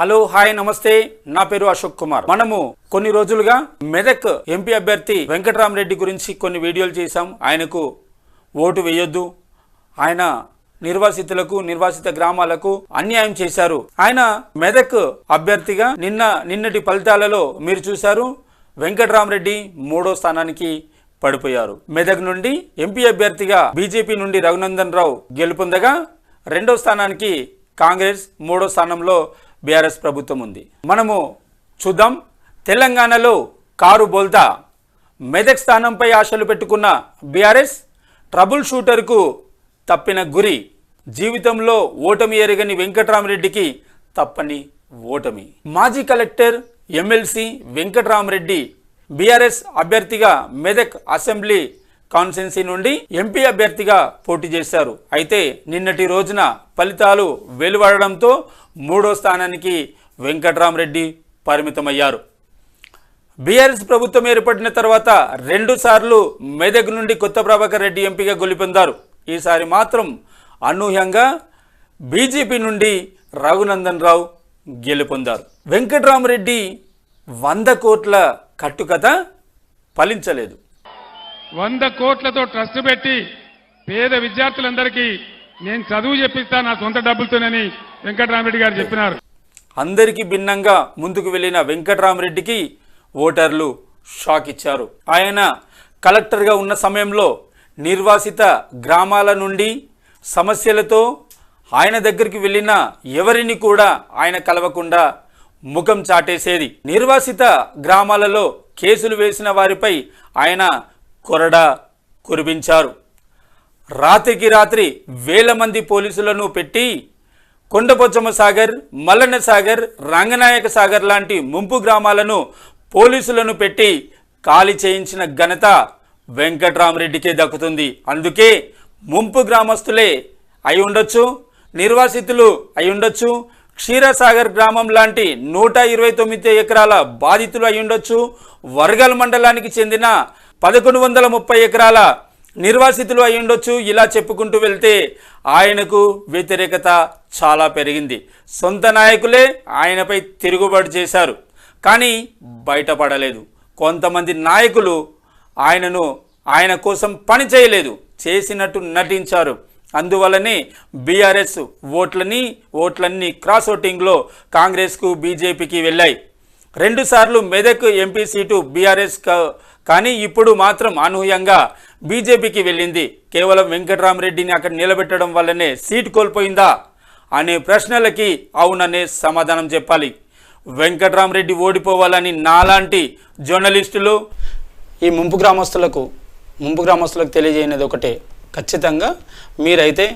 Hello hi నమస్తే. నా పేరు అశోక్ కుమార్. మనము కొన్ని రోజులుగా మెదక్ ఎంపీ అభ్యర్థి వెంకటరామరెడ్డి గురించి కొన్ని వీడియోలు చేశాం. ఆయనకు ఓటు వేయొద్దు. ఆయన నిర్వాసితులకు నిర్వాసిత గ్రామాలకు అన్యాయం చేశారు. ఆయన మెదక్ అభ్యర్థిగా నిన్న నిన్నటి ఫలితాలలో మీరు చూశారు వెంకటరామరెడ్డి మూడో స్థానానికి పడిపోయారు. మెదక్ నుండి ఎంపీ అభ్యర్థిగా బీజేపీ నుండి రఘునందన్ రావు గెలుపొందగా రెండో స్థానానికి కాంగ్రెస్ మూడో స్థానంలో బీఆర్ఎస్ ప్రభుత్వం ఉంది. మనము చూద్దాం తెలంగాణలో కారు బోల్తా. మెదక్ స్థానంపై ఆశలు పెట్టుకున్న బీఆర్ఎస్ ట్రబుల్ షూటర్కు తప్పిన గురి. జీవితంలో ఓటమి ఎరగని వెంకటరామరెడ్డికి తప్పని ఓటమి. మాజీ కలెక్టర్ ఎమ్మెల్సీ వెంకటరామరెడ్డి బీఆర్ఎస్ అభ్యర్థిగా మెదక్ అసెంబ్లీ కాన్సెన్సీ నుండి ఎంపీ అభ్యర్థిగా పోటీ చేశారు. అయితే నిన్నటి రోజున ఫలితాలు వెలువడడంతో మూడో స్థానానికి వెంకటరామరెడ్డి పరిమితమయ్యారు. బీఆర్ఎస్ ప్రభుత్వం ఏర్పడిన తర్వాత రెండు సార్లు మెదక్ నుండి కొత్త ప్రభాకర్ రెడ్డి ఎంపీగా గొలిపొందారు. ఈసారి మాత్రం అనూహ్యంగా బీజేపీ నుండి రఘునందన్ రావు గెలుపొందారు. వెంకటరామరెడ్డి వంద కోట్ల కట్టుకథ ఫలించలేదు. వంద కోట్లతో ట్రస్ట్ పెట్టి పేద విద్యార్థులందరికీ నేను చదువు చెప్పిస్తా నా సొంత డబ్బులతోనని వెంకటరామరెడ్డి గారు చెప్పినారు. అందరికీ భిన్నంగా ముందుకు వెళ్ళిన వెంకటరామరెడ్డికి ఓటర్లు షాక్ ఇచ్చారు. ఆయన కలెక్టర్గా ఉన్న సమయంలో నిర్వాసిత గ్రామాల నుండి సమస్యలతో ఆయన దగ్గరికి వెళ్ళిన ఎవరిని కూడా ఆయన కలవకుండా ముఖం చాటేసేది. నిర్వాసిత గ్రామాలలో కేసులు వేసిన వారిపై ఆయన కొరడా కురిపించారు. రాత్రికి రాత్రి వేల మంది పోలీసులను పెట్టి కొండపోచమ్మ సాగర్ మల్లన్న సాగర్ రంగనాయక సాగర్ లాంటి ముంపు గ్రామాలను పోలీసులను పెట్టి ఖాళీ చేయించిన ఘనత వెంకట్రామరెడ్డికే దక్కుతుంది. అందుకే ముంపు గ్రామస్తులే అయి ఉండొచ్చు నిర్వాసితులు అయి ఉండొచ్చు క్షీరసాగర్ గ్రామం లాంటి నూట ఇరవై తొమ్మిది ఎకరాల బాధితులు అయి ఉండొచ్చు వర్గల్ మండలానికి చెందిన పదకొండు వందల ముప్పై ఎకరాల నిర్వాసితులు అయి ఉండొచ్చు. ఇలా చెప్పుకుంటూ వెళ్తే ఆయనకు వ్యతిరేకత చాలా పెరిగింది. సొంత నాయకులే ఆయనపై తిరుగుబాటు చేశారు. కానీ బయటపడలేదు. కొంతమంది నాయకులు ఆయనను ఆయన కోసం పని చేయలేదు. చేసినట్టు నటించారు. అందువల్లనే బీఆర్ఎస్ ఓట్లని ఓట్లన్నీ క్రాస్ ఓటింగ్లో కాంగ్రెస్కు బీజేపీకి వెళ్ళాయి. రెండుసార్లు మెదక్ ఎంపీ సీటు బీఆర్ఎస్ కానీ ఇప్పుడు మాత్రం అనూహ్యంగా బీజేపీకి వెళ్ళింది. కేవలం వెంకటరామరెడ్డిని అక్కడ నిలబెట్టడం వల్లనే సీటు కోల్పోయిందా? అనే ప్రశ్నలకి అవుననే సమాధానం చెప్పాలి. వెంకటరామరెడ్డి ఓడిపోవాలని నాలాంటి జర్నలిస్టులు? ఈ ముంపు గ్రామస్తులకు ముంపు గ్రామస్తులకు తెలియజేయనిది ఒకటే. ఖచ్చితంగా మీరైతే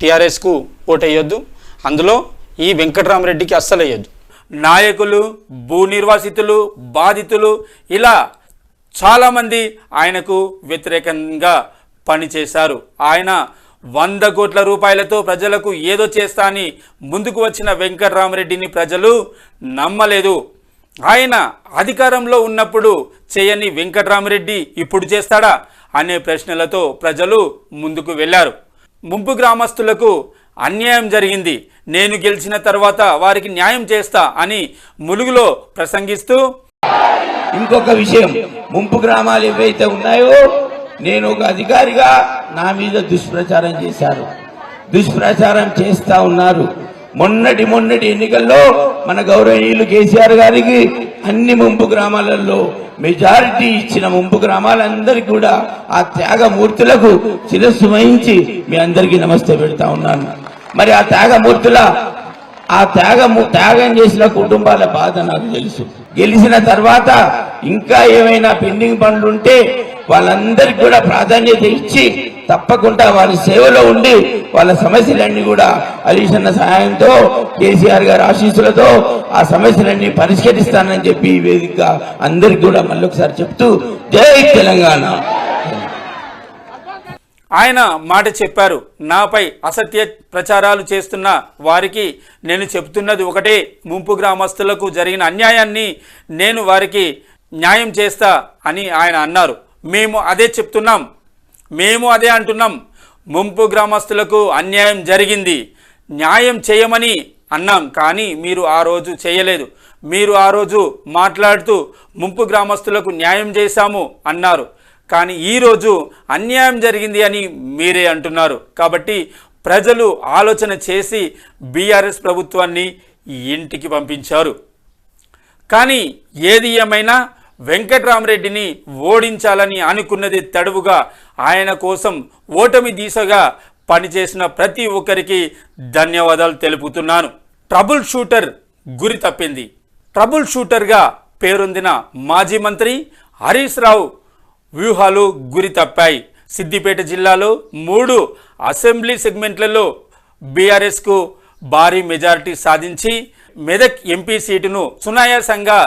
టీఆర్ఎస్కు ఓటేయొద్దు. అందులో ఈ వెంకటరామరెడ్డికి అస్సలు వేయొద్దు నాయకులు భూ నిర్వాసితులు బాధితులు ఇలా చాలామంది ఆయనకు వ్యతిరేకంగా పనిచేశారు. ఆయన వంద కోట్ల రూపాయలతో ప్రజలకు ఏదో చేస్తా అని ముందుకు వచ్చిన వెంకట్రామరెడ్డిని ప్రజలు నమ్మలేదు. ఆయన అధికారంలో ఉన్నప్పుడు చేయని వెంకటరామరెడ్డి ఇప్పుడు చేస్తాడా అనే ప్రశ్నలతో ప్రజలు ముందుకు వెళ్ళారు ముంపు గ్రామస్తులకు అన్యాయం జరిగింది. నేను గెలిచిన తర్వాత వారికి న్యాయం చేస్తా అని ములుగులో ప్రసంగిస్తూ ఇంకొక విషయం ముంపు గ్రామాలు ఏవైతే ఉన్నాయో నేను ఒక అధికారిగా నా మీద దుష్ప్రచారం చేశారు దుష్ప్రచారం చేస్తా ఉన్నారు. మొన్నటి మొన్నటి ఎన్నికల్లో మన గౌరవనీయులు కేసీఆర్ గారికి అన్ని ముంపు గ్రామాలలో మెజారిటీ ఇచ్చిన ముంపు గ్రామాలందరికీ కూడా ఆ త్యాగమూర్తులకు శిరస్సు వహించి మీ అందరికీ నమస్తే పెడతా ఉన్నాను. మరి ఆ త్యాగమూర్తుల ఆ త్యాగము త్యాగం చేసిన కుటుంబాల బాధ నాకు తెలుసు. గెలిచిన తర్వాత ఇంకా ఏమైనా పెండింగ్ పనులు ఉంటే వాళ్ళందరికీ కూడా ప్రాధాన్యత ఇచ్చి తప్పకుండా వాళ్ళ సేవలో ఉండి వాళ్ళ సమస్యలన్నీ కూడా అలీషన్న సహాయంతో కేసీఆర్ గారి ఆశీస్సులతో ఆ సమస్యలన్నీ పరిష్కరిస్తానని చెప్పి ఈ వేదిక అందరికి కూడా మళ్ళొకసారి చెప్తూ జై తెలంగాణ. ఆయన మాట చెప్పారు. నాపై అసత్య ప్రచారాలు చేస్తున్న వారికి నేను చెప్తున్నది ఒకటే. ముంపు గ్రామస్తులకు జరిగిన అన్యాయాన్ని నేను వారికి న్యాయం చేస్తా అని ఆయన అన్నారు. మేము అదే చెప్తున్నాం. మేము అదే అంటున్నాం. ముంపు గ్రామస్తులకు అన్యాయం జరిగింది. న్యాయం చేయమని అన్నాం కానీ మీరు ఆ రోజు చేయలేదు. మీరు ఆ రోజు మాట్లాడుతూ ముంపు గ్రామస్తులకు న్యాయం చేశాము అన్నారు. కానీ ఈరోజు అన్యాయం జరిగింది అని మీరే అంటున్నారు. కాబట్టి ప్రజలు ఆలోచన చేసి బీఆర్ఎస్ ప్రభుత్వాన్ని ఇంటికి పంపించారు. కానీ ఏది ఏమైనా వెంకట్రామరెడ్డిని ఓడించాలని అనుకున్నది తడువుగా ఆయన కోసం ఓటమి దిశగా పనిచేసిన ప్రతి ఒక్కరికి ధన్యవాదాలు తెలుపుతున్నాను. ట్రబుల్ షూటర్ గురి తప్పింది. ట్రబుల్ షూటర్గా పేరొందిన మాజీ మంత్రి హరీష్ రావు వ్యూహాలు గురి తప్పాయి. సిద్దిపేట జిల్లాలో మూడు అసెంబ్లీ సెగ్మెంట్లలో బీఆర్ఎస్కు భారీ మెజారిటీ సాధించి మెదక్ ఎంపీ సీటును సునాయాసంగా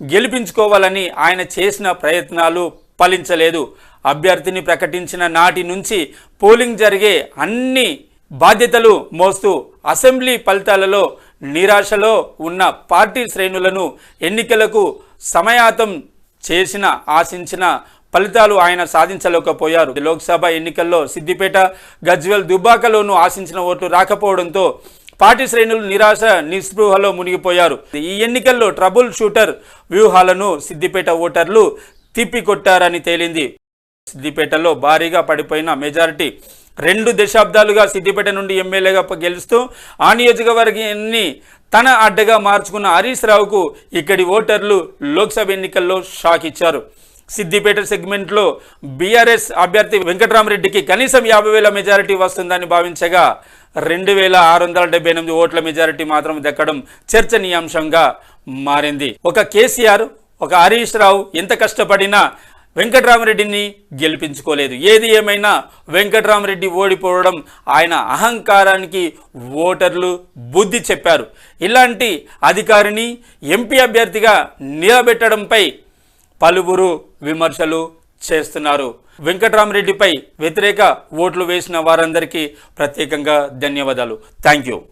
గెలిపించుకోవాలని ఆయన చేసిన ప్రయత్నాలు ఫలించలేదు. అభ్యర్థిని ప్రకటించిన నాటి నుంచి పోలింగ్ జరిగే అన్ని బాధ్యతలు మోస్తూ అసెంబ్లీ ఫలితాలలో నిరాశలో ఉన్న పార్టీ శ్రేణులను ఎన్నికలకు సమయాతం చేసిన ఆశించిన ఫలితాలు ఆయన సాధించలేకపోయారు. లోక్సభ ఎన్నికల్లో సిద్దిపేట గజ్వెల్ దుబ్బాకలోనూ ఆశించిన ఓట్లు రాకపోవడంతో పార్టీ శ్రేణులు నిరాశ నిస్పృహలో మునిగిపోయారు. ఈ ఎన్నికల్లో ట్రబుల్ షూటర్ వ్యూహాలను సిద్దిపేట ఓటర్లు తిప్పికొట్టారని తేలింది. సిద్దిపేటలో భారీగా పడిపోయిన మెజారిటీ రెండు దశాబ్దాలుగా సిద్దిపేట నుండి ఎమ్మెల్యేగా గెలుస్తూ ఆ నియోజకవర్గాన్ని తన అడ్డగా మార్చుకున్న హరీష్ రావుకు ఇక్కడి ఓటర్లు లోక్సభ ఎన్నికల్లో షాక్ ఇచ్చారు. సిద్దిపేట సెగ్మెంట్లో బీఆర్ఎస్ అభ్యర్థి వెంకటరామరెడ్డికి కనీసం యాభై వేల మెజారిటీ వస్తుందని భావించగా రెండు వేల ఆరు వందల డెబ్బై ఎనిమిది ఓట్ల మెజారిటీ మాత్రం దక్కడం చర్చనీయాంశంగా మారింది. ఒక కేసీఆర్ ఒక హరీష్ రావు ఎంత కష్టపడినా వెంకట్రామరెడ్డిని గెలిపించుకోలేదు. ఏది ఏమైనా వెంకట్రామరెడ్డి ఓడిపోవడం ఆయన అహంకారానికి ఓటర్లు బుద్ధి చెప్పారు. ఇలాంటి అధికారిని ఎంపీ అభ్యర్థిగా నిలబెట్టడంపై పలువురు విమర్శలు చేస్తున్నారు. వెంకట్రామరెడ్డిపై వ్యతిరేక ఓట్లు వేసిన వారందరికీ ప్రత్యేకంగా ధన్యవాదాలు. Thank you.